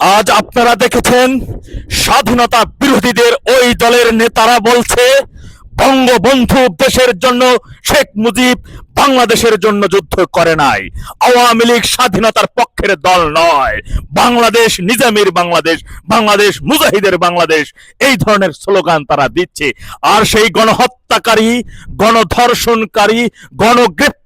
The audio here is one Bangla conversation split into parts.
আজ আপনারা দেখেছেন, স্বাধীনতা বিরোধীদের ওই দলের নেতারা বলছে, বঙ্গবন্ধু দেশের জন্য শেখ মুজিব বাংলাদেশের জন্য যুদ্ধ করে নাই। আওয়ামী লীগ স্বাধীনতার পক্ষের দল নয়। বাংলাদেশ নিজামের বাংলাদেশ বাংলাদেশ মুজাহিদের বাংলাদেশ, এই ধরনের স্লোগান তারা দিচ্ছে। আর সেই গণহত্যাকারী, গণধর্ষণকারী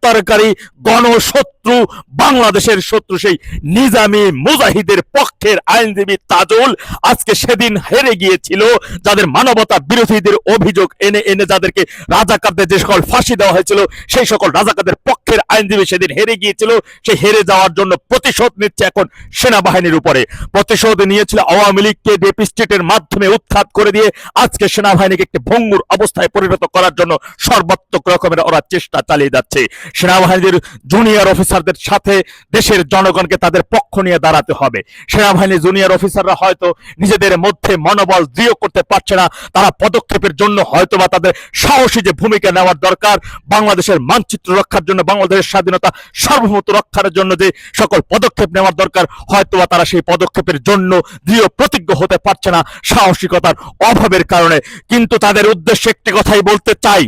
গণগ্রেপ্তারকারী গণশত্রু, বাংলাদেশের শত্রু সেই নিজামি মুজাহিদের পক্ষের আইনজীবী তাজুল আজকে সেদিন হেরে গিয়েছিল যাদের মানবতা বিরোধীদের অভিযোগ এনে এনে যাদেরকে রাজাকারদের যে সকল ফাঁসি দেওয়া হয়েছিল, সেই সকল রাজাকারদের পক্ষের আইনজীবী সেদিন হেরে গিয়েছিল, সে হেরে যাওয়ার জন্য প্রতিশোধ নিচ্ছে এখন সেনাবাহিনীর উপরে। প্রতিশোধ নিয়েছিল আওয়ামী লীগকে ডেপিস্টেটের মাধ্যমে উৎখাত করে দিয়ে আজকে সেনাবাহিনীকে একটি ভঙ্গুর অবস্থায় পরিণত করার জন্য সর্বাত্মক রকমের ওরা চেষ্টা চালিয়ে যাচ্ছে। সেনাবাহিনীর জুনিয়র অফিসারদের সাথে দেশের জনগণকে তাদের পক্ষ নিয়ে দাঁড়াতে হবে। সেনাবাহিনীর জুনিয়র অফিসাররা হয়তো নিজেদের মধ্যে মনোবল দৃঢ় করতে পারছে না, তারা পদক্ষেপের জন্য হয়তোবা তাদের সাহসী যে ভূমিকা নেওয়ার দরকার, বাংলাদেশের মানচিত্র রক্ষার জন্য বাংলাদেশের স্বাধীনতা সার্বভৌমত্ব রক্ষার জন্য যে সকল পদক্ষেপ নেওয়ার দরকার, হয়তোবা তারা সেই পদক্ষেপের জন্য দৃঢ় প্রতিজ্ঞ হতে পারছে না সাহসিকতার অভাবের কারণে। কিন্তু তাদের উদ্দেশ্যে একটি কথাই বলতে চাই,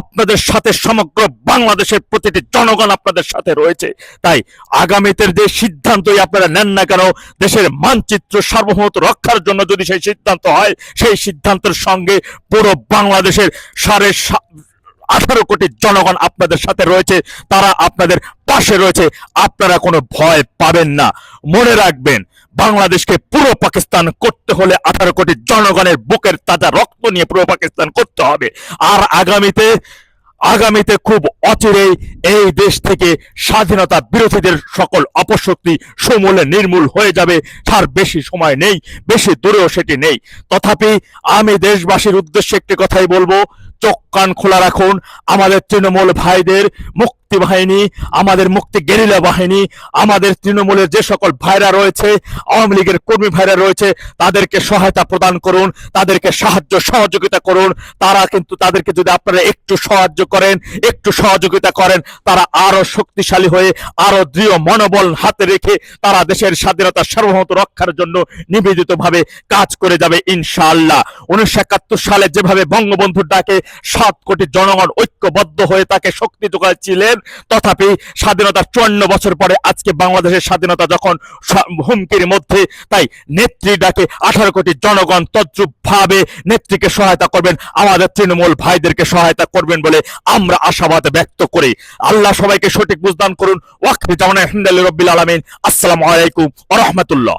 আপনাদের সাথে সমগ্র বাংলাদেশের প্রতিটি জনগণ আপনাদের সাথে রয়েছে। তাই আগামীতে যে সিদ্ধান্তই আপনারা নেন না কেন, দেশের মানচিত্র সার্বভৌমত্ব রক্ষার জন্য যদি সেই সিদ্ধান্ত হয়, সেই সিদ্ধান্তের সঙ্গে পুরো বাংলাদেশের সাড়ে আঠারো কোটি জনগণ আপনাদের সাথে রয়েছে, তারা আপনাদের পাশে রয়েছে, আপনারা কোনো ভয় পাবেন না। মনে রাখবেন, বাংলাদেশকে পুরো পাকিস্তান করতে হলে আঠারো কোটি জনগণের বুকের তাজা রক্ত নিয়ে পুরো পাকিস্তান করতে হবে। আর আগামীতে আগামীতে খুব অচিরেই এই দেশ থেকে স্বাধীনতা বিরোধীদের সকল অপশক্তি সমূলে নির্মূল হয়ে যাবে। তার বেশি সময় নেই, বেশি দূরেও সেটি নেই। তথাপি আমি দেশবাসীর উদ্দেশ্যে একটি কথাই বলব চোখ কান খোলা রাখুন। আমাদের তৃণমূল ভাইদের মুক্তি বাহিনী, আমাদের মুক্তি গেরিলা বাহিনী, আমাদের তৃণমূলের যে সকল ভাইরা রয়েছে, আওয়ামী লীগের কর্মী ভাইরা রয়েছে, তাদেরকে সহায়তা প্রদান করুন, তাদেরকে সাহায্য সহযোগিতা করুন। তারা কিন্তু তাদেরকে যদি আপনারা একটু সাহায্য করেন, একটু সহযোগিতা করেন, তারা আরও শক্তিশালী হয়ে, আরও দৃঢ় মনোবল হাতে রেখে তারা দেশের স্বাধীনতা সার্বভৌমত্ব রক্ষার জন্য নিবেদিত ভাবে কাজ করে যাবে ইনশাআল্লাহ। উনিশশো একাত্তর সালে যেভাবে বঙ্গবন্ধুর ডাকে সাত কোটি জনগণ ঐক্যবদ্ধ হয়ে তাকে শক্তি যোগাচ্ছিলেন। তথাপি স্বাধীনতার চুয়ান্ন বছর পরে আজকে বাংলাদেশের স্বাধীনতা যখন হুমকির মধ্যে, তাই নেত্রী ডাকে আঠারো কোটি জনগণ তদ্রুপ ভাবে নেত্রীকে সহায়তা করবেন। আমাদের তৃণমূল ভাইদেরকে সহায়তা করবেন বলে আমরা আশাবাদ ব্যক্ত করি। আল্লাহ সবাইকে সঠিক বুঝদান করুন। ওয়াকফি জামানা রব্বিল আলমিন। আসসালামু আলাইকুম রাহমাতুল্লাহ।